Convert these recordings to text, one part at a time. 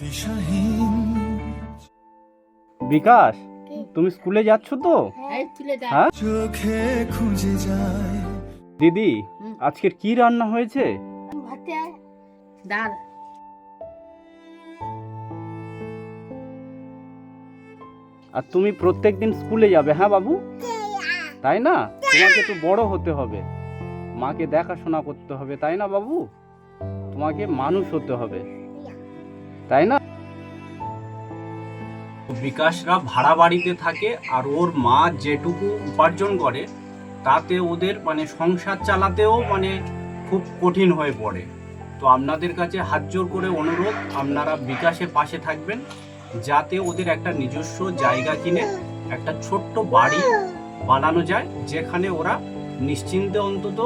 দিশাহীন। বিকাশ তুমি স্কুলে যাচ্ছ তো? এই হ্যাঁ? চোখে খুঁজে যায়। দিদি। আজকের কি রান্না হয়েছে? ডাল। আর তুমি প্রত্যেক দিন স্কুলে যাবে হ্যাঁ বাবু? তাই না? তোমাকে তো বড় হতে হবে। মাকে দেখাশোনা করতে হবে তাই না বাবু? তোমাকে মানুষ হতে হবে। তাই না? বিকাশরা ভাড়া বাড়িতে থাকে আর ওর মা যেটুকু উপার্জন করে তাতে ওদের মানে সংসার চালাতেও মানে খুব কঠিন হয়ে পড়ে। তো আপনাদের কাছে হাত জোর করে অনুরোধ আপনারা বিকাশের পাশে থাকবেন যাতে ওদের একটা নিজস্ব জায়গা কিনে একটা ছোট্ট বাড়ি বানানো যায় যেখানে ওরা নিশ্চিন্তে অন্তত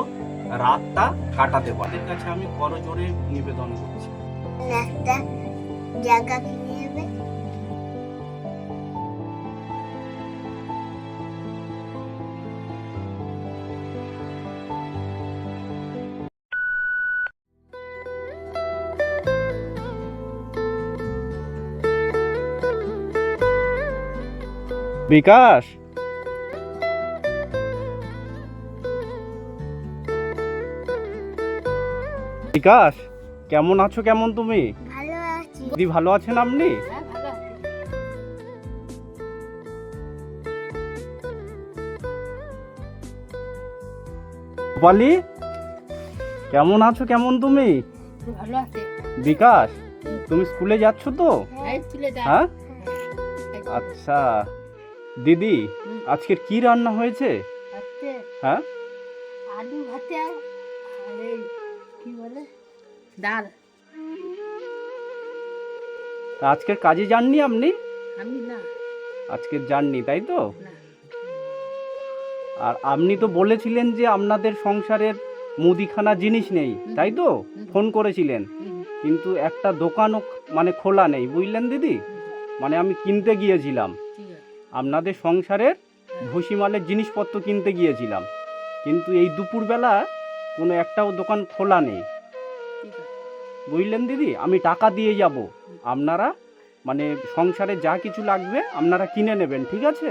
রাতটা কাটাতে পারে। কাছে আমি করজোরে নিবেদন করছি। বিকাশ? বিকাশ কেমন আছো? কেমন তুমি? দিদি ভালো আছেন আপনি? হ্যাঁ আছে। গোপালি কেমন আছো? কেমন তুমি? বিকাশ তুমি স্কুলে যাচ্ছ তো? তুলে দাও হ্যাঁ? আচ্ছা। দিদি। আজকের কি রান্না হয়েছে? হ্যাঁ? আলু ভাতে আর কি বলে? ডাল। তা আজকের কাজে যাননি আপনি? আমি না। আজকের যাননি তাই তো? আর আপনি তো বলেছিলেন যে আপনাদের সংসারের মুদিখানা জিনিস নেই তাই তো? ফোন করেছিলেন। কিন্তু একটা দোকানও মানে খোলা নেই বুঝলেন দিদি? মানে আমি কিনতে গিয়েছিলাম। আপনাদের সংসারের ভুসিমালের জিনিসপত্র কিনতে গিয়েছিলাম। কিন্তু এই দুপুরবেলা কোনো একটাও দোকান খোলা নেই। বুঝলেন দিদি? আমি টাকা দিয়ে যাব। আপনারা মানে সংসারে যা কিছু লাগবে আপনারা কিনে নেবেন ঠিক আছে?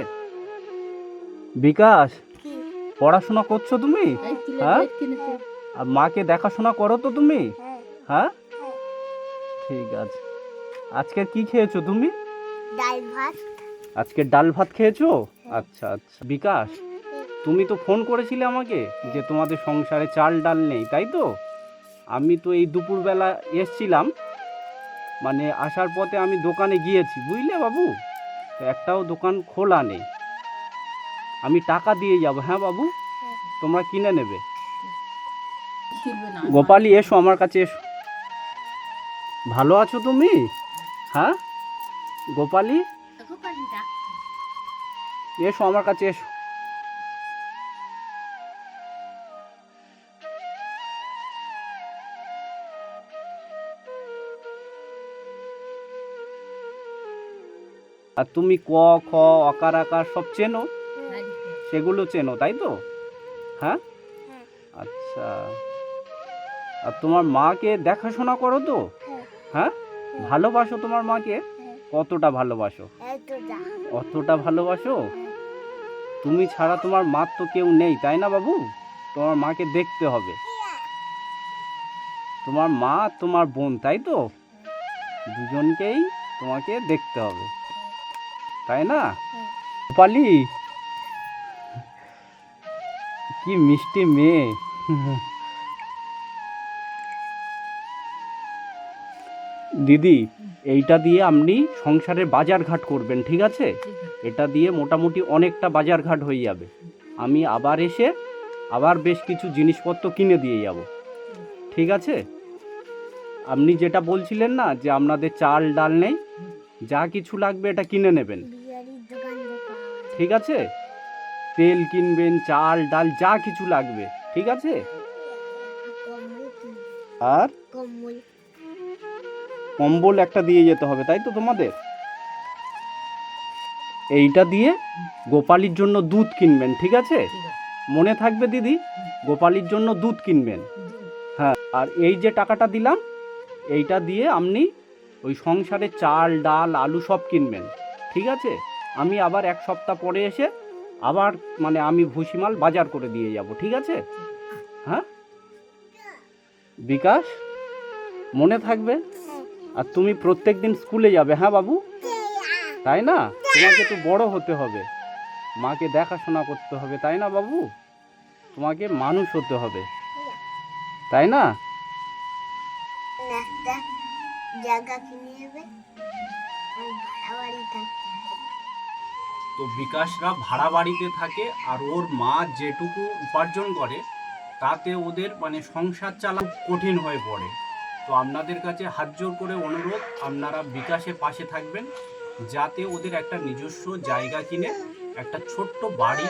বিকাশ পড়াশোনা করছ তুমি? হ্যাঁ? আর মাকে দেখাশোনা করো তো তুমি? হ্যাঁ। হ্যাঁ? হ্যাঁ। ঠিক আছে। আজকে কি খেয়েছো তুমি? ডাল ভাত। আজকে ডাল ভাত খেয়েছো? আচ্ছা আচ্ছা। বিকাশ তুমি তো ফোন করেছিলে আমাকে যে তোমাদের সংসারে চাল ডাল নেই তাই তো? আমি তো এই দুপুরবেলা এসছিলাম মানে আসার পথে আমি দোকানে গিয়েছি বুঝলে বাবু? একটাও দোকান খোলা নেই। আমি টাকা দিয়ে যাব হ্যাঁ বাবু? তোমরা কিনে নেবে। গোপালি এসো আমার কাছে এসো। ভালো আছো তুমি? হ্যাঁ? গোপালি? গোপালি এসো আমার কাছে এসো। আর তুমি ক খ অকার আকার সব চেনো? সেগুলো চেনো তাই তো? হ্যাঁ? হ্যাঁ। আচ্ছা। আর তোমার মাকে দেখাশোনা করো তো? হ্যাঁ। হ্যাঁ? ভালোবাসো তোমার মাকে? হ্যাঁ। কতটা ভালোবাসো? অতটা ভালোবাসো? তুমি ছাড়া তোমার মার তো কেউ নেই তাই না বাবু? তোমার মাকে দেখতে হবে। তোমার মা তোমার বোন তাই তো? দুজনকেই তোমাকে দেখতে হবে। তাই না? পালি কি মিষ্টি মেয়ে। দিদি এইটা দিয়ে আপনি সংসারের বাজার ঘাট করবেন ঠিক আছে? এটা দিয়ে মোটামুটি অনেকটা বাজার ঘাট হয়ে যাবে। আমি আবার এসে আবার বেশ কিছু জিনিসপত্র কিনে দিয়ে যাব। ঠিক আছে? আপনি যেটা বলছিলেন না যে আপনাদের চাল ডাল নেই যা কিছু লাগবে এটা কিনে নেবেন। ঠিক আছে? তেল কিনবেন, চাল, ডাল, যা কিছু লাগবে, ঠিক আছে? আর? কম্বল একটা দিয়ে যেতে হবে, তাই তো তোমাদের? এইটা দিয়ে গোপালির জন্য দুধ কিনবেন, ঠিক আছে? মনে থাকবে দিদি, গোপালির জন্য দুধ কিনবেন। হ্যাঁ আর এই যে টাকাটা দিলাম, এইটা দিয়ে আপনি ওই সংসারে চাল, ডাল, আলু সব কিনবেন, ঠিক আছে? আমি আবার এক সপ্তাহ পরে এসে আবার মানে আমি ভুসিমাল বাজার করে দিয়ে যাব, ঠিক আছে? হ্যাঁ? বিকাশ, মনে থাকবে? আর তুমি প্রত্যেক দিন স্কুলে যাবে হ্যাঁ বাবু? তাই না? তোমাকে তো বড় হতে হবে। মাকে দেখাশোনা করতে হবে, তাই না বাবু? তোমাকে মানুষ হতে হবে। তাই না? জায়গা কিনে তো বিকাশরা ভাড়া বাড়িতে থাকে আর ওর মা যেটুকু উপার্জন করে, তাতে ওদের মানে সংসার চালা কঠিন হয়ে পড়ে। তো আপনাদের কাছে হাত জোর করে অনুরোধ, আপনারা বিকাশে পাশে থাকবেন, যাতে ওদের একটা নিজস্ব জায়গা কিনে, একটা ছোট্ট বাড়ি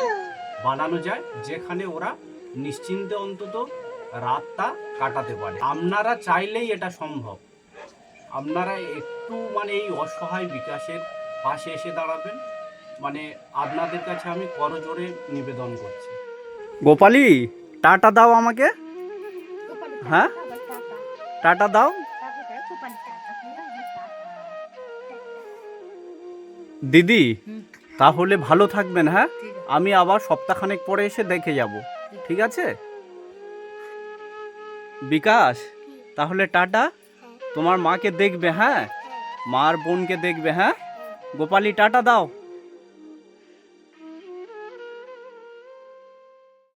বানানো যায়, যেখানে ওরা নিশ্চিন্তে অন্তত রাতটা কাটাতে পারে। আপনারা চাইলেই এটা সম্ভব। আপনারা একটু মানে এই অসহায় বিকাশের পাশে এসে দাঁড়াবেন। মানে আপনাদের কাছে আমি করজোরে নিবেদন করছি। গোপালি টাটা দাও আমাকে। হ্যাঁ? টাটা, দাও। দিদি তাহলে ভালো থাকবেন হ্যাঁ? আমি আবার সপ্তাহখানেক পরে এসে দেখে যাব। ঠিক। আছে? বিকাশ তাহলে টাটা। তোমার মাকে দেখবে হ্যাঁ? মার বোনকে দেখবে হ্যাঁ। গোপালি টাটা দাও।